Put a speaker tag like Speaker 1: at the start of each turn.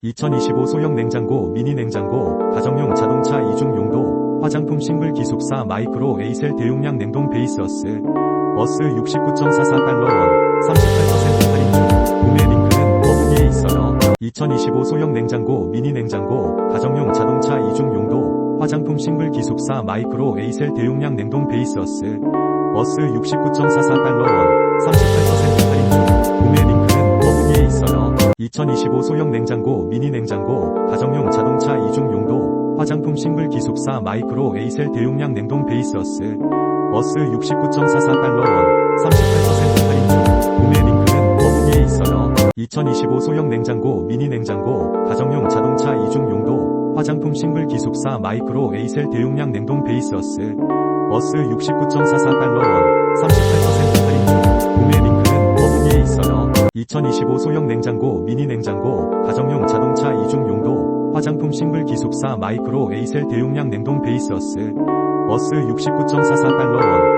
Speaker 1: 2025 소형 냉장고, 미니 냉장고, 가정용 자동차 이중 용도, 화장품 싱글 기숙사 마이크로 에이셀 대용량 냉동 베이스어스, 어스 69.44달러 원, 38% 할인 중, 구매 링크는 더보기에 있어요. 2025 소형 냉장고, 미니 냉장고, 가정용 자동차 이중 용도, 화장품 싱글 기숙사 마이크로 에이셀 대용량 냉동 베이스어스, 어스 69.44달러 원, 2025 소형 냉장고, 미니 냉장고, 가정용 자동차 이중 용도, 화장품 싱글 기숙사 마이크로 에이셀 대용량 냉동 베이스어스, 어스 69.44달러 원, 38% 할인 중, 구매 링크는 더보기에 있어요. 2025 소형 냉장고, 미니 냉장고, 가정용 자동차 이중 용도, 화장품 싱글 기숙사 마이크로 에이셀 대용량 냉동 베이스어스, 어스 69.44달러 원, 38% 2025 소형 냉장고, 미니 냉장고, 가정용 자동차 이중 용도, 화장품 싱글 기숙사 마이크로 에이셀 대용량 냉동 베이스어스, 어스 69.44달러 원, 38%